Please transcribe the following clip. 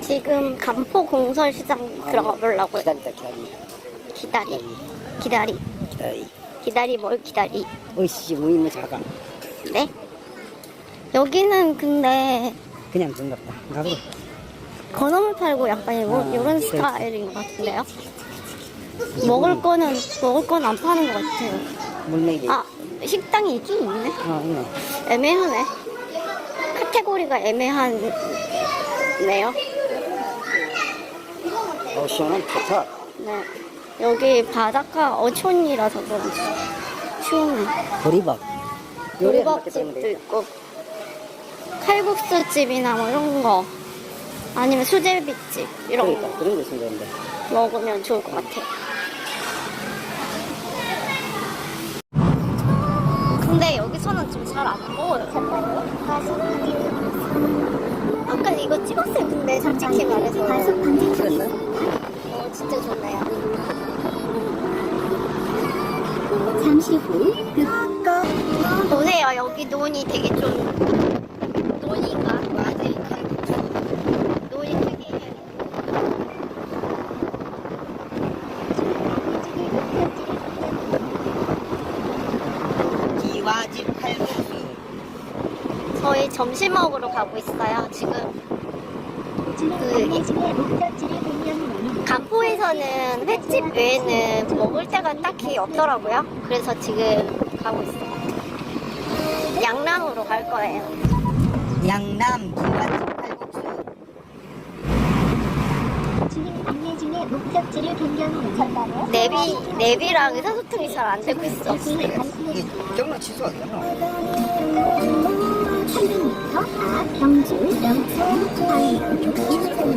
지금 간포 공설 시장 들어가 보려고요. 기다리다 기다리. 기다리. 음. 기다리. 기다리. 기다리 뭘 기다리. 어이씨 모임을 작아. 네? 여기는 근데 그냥 눈 같다. 나도. 건어물 팔고 약간 요, 아, 요런 네. 스타일인 것 같은데요? 먹을 거는, 먹을 건 안 파는 것 같아요. 물메기 아, 식당이 있긴 있네. 어 있네 애매하네. 카테고리가 애매하네요. 어 시원한 좋다 네. 여기 바닷가 어촌이라서 그런지 추우네. 보리밥 요리 되겠다 있고 칼국수집이나 뭐 이런 거 아니면 수제비집 이런 그러니까 거 그런 거 있으면 되는데 먹으면 좋을 것 같아요. 근데 여기서는 좀 잘 안 먹어요. 아까 이거 찍었어요. 근데 솔직히 말해서 그랬어요? 어, 진짜 좋네요. 잠시 후 보세요. 여기 논이 되게 좀 논인가? 맞으니까 논이 되게 기와집 칼국수 저희 점심 먹으러 가고 있어요. 지금 되면 간포에서는 횟집 외에는 먹을 데가 딱히 없더라고요. 그래서 지금 가고 있어요. 양남으로 갈 거예요. 양남 기와집 칼국수 내비 내비랑 의사소통이 잘 안 되고 있어. 이게 경로 취소하겠나? 300m 앞 경주 영천 방향 20km